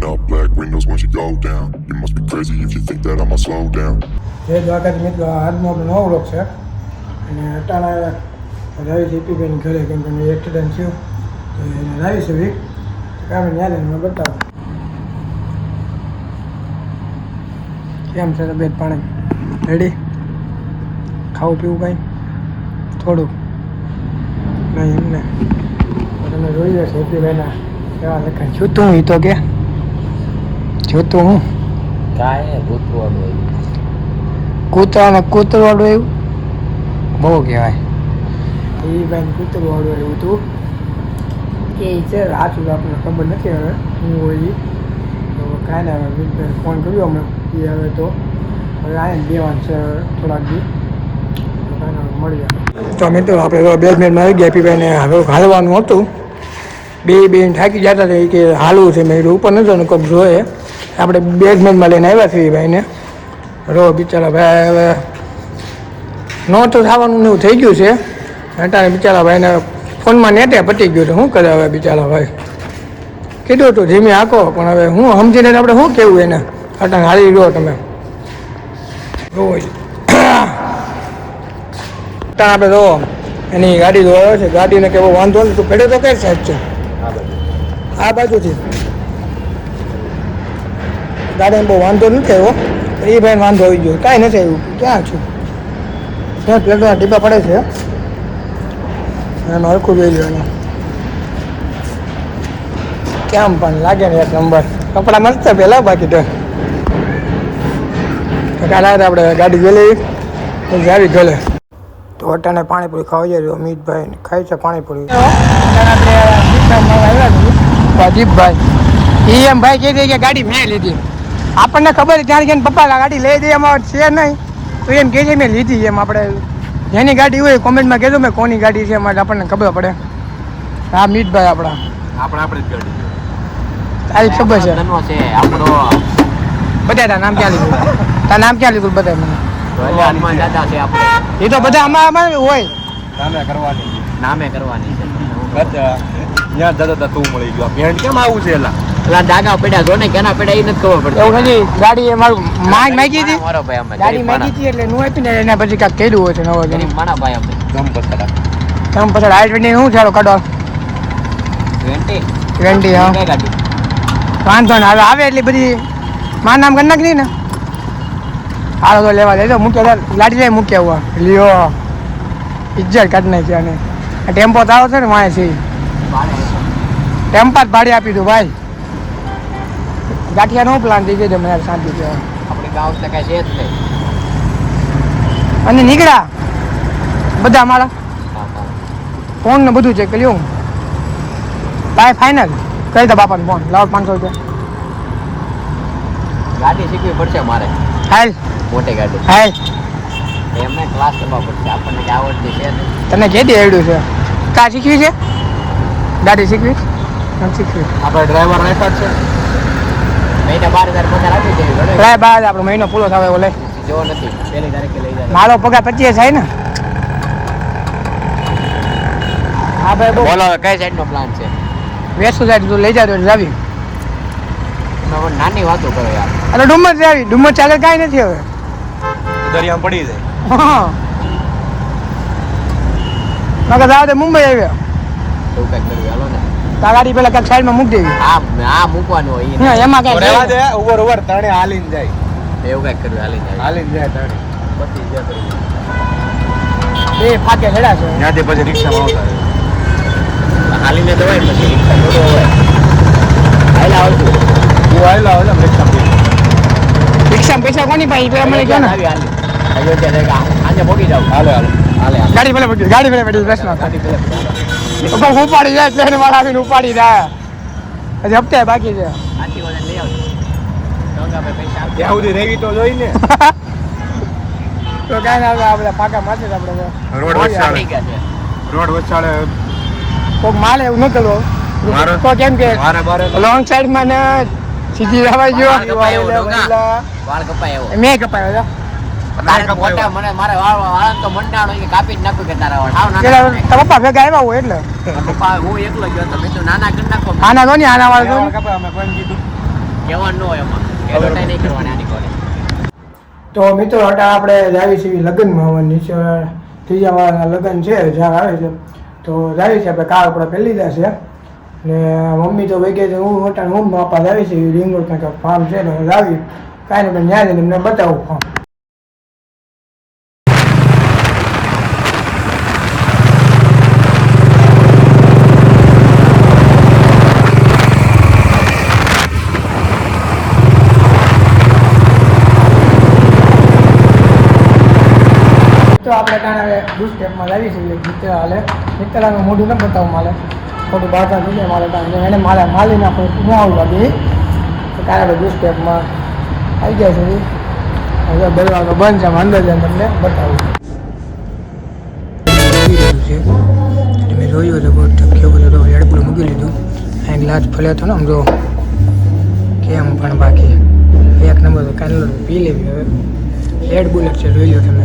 Rolling up, black windows once you go down. You must be crazy if you think that I'ma slow down. જય દ્વારકાથી મિત્રો આજનો આપણો નવો vlog છે. અને અટાણા રવિ જીપીબેન ઘરે, કેમ કે એનું એક્સિડન્ટ થયું. તો એને લાવી છે વીક. કામે ન્યા લઈને મેં બતાવું. કેમ છે તબિયત પાણી? રેડી ખાવું પીવું કાંઈ? થોડુંક નહીં, એમને. તો તમે જોઈ જશે હેપીભાઈના કેવા લખાય જોતું હું એ તો કે? જોતું હું? કાંઈ આવ્યું કૂતરાને કૂતરવાળું એવું? બહુ કહેવાય. એ ભાઈ કૂતરવાળું એવું હતું. એ છે સુધી આપણને ખબર નથી હવે. શું હોય. તો કાંઈ ના ફોન કર્યો અમે એ હવે તો હવે આને દેવાનું છે થોડાક દી. તો કાંઈ મળી જાય તો મિત્રો આપણે તો બે જ આવી ગયા. પીભાઈને હવે હાલવાનું હતું. બે બેન થાકી જતા હતા કે હાલવું છે. મેં ઉપર નતો ને કોઈક જોઈએ આપણે બેગ જ લઈને આવ્યા છીએ ભાઈને. રો બિચારા ભાઈ, હવે નહોતું થવાનું ને એવું થઈ ગયું છે. અત્યારે બિચારા ભાઈને ફોનમાં નેટે પતી ગયું છે. શું કરે હવે બિચારા ભાઈ? કીધું હતું ધીમે આંકો પણ હવે હું સમજીને આપણે શું કેવું એને? અટાણે હારી ગયો તમે. રોજ અટાણ આપણે જો એની ગાડી જોવા છે. ગાડીને કેવો વાંધો નથી તું પેડે તો કઈ સાઈડ છે? આ બાજુથી. ગાડીને બહુ વાંધો નથી આવ્યો. એ ભાઈને વાંધો આવી ગયો. કાંઈ નથી આવ્યું. ક્યાં છું? ત્યાં પ્લેટોના ટીપા પડે છે. એનો હરખું જોઈ લો એનો કેમ પણ લાગે ને એક નંબર. કપડાં મસ્ત પહેલાં બાકી તો. કાલે આપણે ગાડી જોઈ લઈએ જાવી ગલે તો અટાને પાણીપુરી ખાવા જઈએ. અમિતભાઈ ખાય છે પાણીપુરી. પ્રદીપભાઈ એ એમ ભાઈ કહી દે કે ગાડી મેં લીધી. આપણને ખબર ત્યારે જઈને પપ્પા ગાડી લઈ દઈએ એમાં છે નહીં. તો એમ કહે છે મેં લીધી એમ આપણે. જેની ગાડી હોય કોમેન્ટમાં કહેજો મેં કોની ગાડી છે એમાં આપણને ખબર પડે. હા મીતભાઈ આપણા. આપણે આપણે જ ગાડી તારી ખબર છે. આપણો બધા તારા નામ ક્યાં લીધું? તારા નામ ક્યાં લીધું બધા મને? એ તો બધા આમાં અમારે હોય. નામે કરવાની નામે કરવાની છે. ત્યાં દાદા તા તું મળી ગયો. ભેણ કેમ આવું છે એલા? પેલા ડાગા પડ્યા જો ને કેના પડ્યા એ નથી ખબર પડતી. એવું નથી ગાડી એ મારું માંગ માંગી હતી? મારો ભાઈ અમે ગાડી માંગી હતી એટલે નું આપી ને એના પછી કાંઈક કર્યું હોય છે નવો ગરીબ મારા ભાઈ અમે. ગમ પથરા. ગમ પછી આઈ ટ્વેન્ટી શું ચાલો કાઢો. ટ્વેન્ટી ટ્વેન્ટી હા. વાંધો ને હવે આવે એટલી બધી. મારું નામ કરી નાખી ને. હાલો તો લેવા દેજો. તો મૂક્યા લાડી જાય મૂક્યા હુઆ લ્યો. ઇજ્જત કાઢી નાખી અને આ ટેમ્પો તારો છે ને છે ટેમ્પા જ ભાડે આપી દો ભાઈ ગાંઠિયા નો પ્લાન થઈ ગયો મને શાંતિ છે આપણે ગાંવ તો કઈ છે જ નહીં અને નીકળ્યા બધા મારા. ફોન ને બધું ચેક કર્યું બાય ફાઇનલ કહી દો બાપાને ફોન લાવો પાંચસો રૂપિયા ગાડી શીખવી પડશે મારે હાલ મોટી ગાડી હાલ એમને ક્લાસ કરવા પડશે આપણને આવડતી છે તને કેદી આવડ્યું છે કા શીખવી છે ગાડી શીખવી આપણે ડ્રાઈવર રાખ્યા છે. મહિને બાર હજાર પગાર આપી દેવી લાય બાદ આપણો મહિનો પૂરો થાય જો નથી પહેલી તારીખે લઈ જાય. મારો પગાર પચીસ થાય ને? હા ભાઈ બોલો. કઈ સાઈડ નો પ્લાન છે? વેસુ સાઈડ તું લઈ જાજો જાવી. નાની વાતો કરો યાર. એટલે ડુમર જાવી ચાલે કાંઈ નથી હવે. દરિયામાં પડી જાય. હા. નકર જાવ મુંબઈ આવ્યા. એવું કંઈક કર્યું હાલો ને. તા ગાડી પેલા કાંઈક સાઈડમાં મૂકી દેવી. આ આ મૂકવાનું હોય એમાં કઈ રહેવા દે ઉભર ઉભર તણે હાલીન જાય. એવું કંઈક કર્યું હાલીન જાય. હાલીન જાય તણે. પછી જે કર્યું. ફાકે ચડ્યા છે. ત્યાંથી પછી રિક્ષામાં આવતા હાલીને પછી રિક્ષા હોય. હાલા આવતું હું રિક્ષામાં રિક્ષામાં પૈસા કોની પાસે? પેલા મને કહો ને. આવી હાલી અયોધ્યા આજે ભોગી જાવ હાલો હાલો હાલે હાલે. ગાડી ભલે પડી ગાડી ભલે પડી પ્રશ્ન ઉપાડી જાય ટ્રેન વાળા આવીને ઉપાડી જાય. હજી હપ્તે બાકી છે. તો કાંઈ ના આપણે પાકા માથે જ આપણે રોડ રોડ માલ એવું ન કરવો. મારે- તો કેમ કે મારે બારે લોંગ ને સીધી રવાઈ ગયો. વાળ કપાય મેં કપાયો તો મિત્રો આપણે જાવી છીએ લગ્નમાં. નીચે ત્રીજા વાળાના લગ્ન છે જ્યાં આવે છે. તો જાવી છે આપણે. કાર આપણે પહેલી છે. ને મમ્મી તો વૈગે છે. હું મોટા હું બાપા જાવી છે રિંગ રોડ ફાર્મ છે ને લાવી કાંઈ નહીં ત્યાં જઈને એમને બતાવું ફાર્મ તો આપણે કારણે હવે બુશ સ્ટેપમાં લાવી છીએ મિત્ર હાલે. મિત્રાનું મોઢું ન બતાવું મારે ખોટું બાધા જાય મારે કારણ. એને મારે માલી નાખો ન આવું લાગે. તો કારણે આપણે બુશ સ્ટેપમાં આવી ગયા છે હવે દરવાજો બંધ છે. અંદર જઈને તમને બતાવું. તમે જોયું તો બહુ કેવું તો હેડપુર મૂકી લીધું. અહીં ગ્લાસ ફલે હતો ને આમ જો. કેમ પણ બાકી? એક નંબર તો કાંઈ પી લેવી હવે. રેડ બુલેટ છે, જોઈ લો તમે.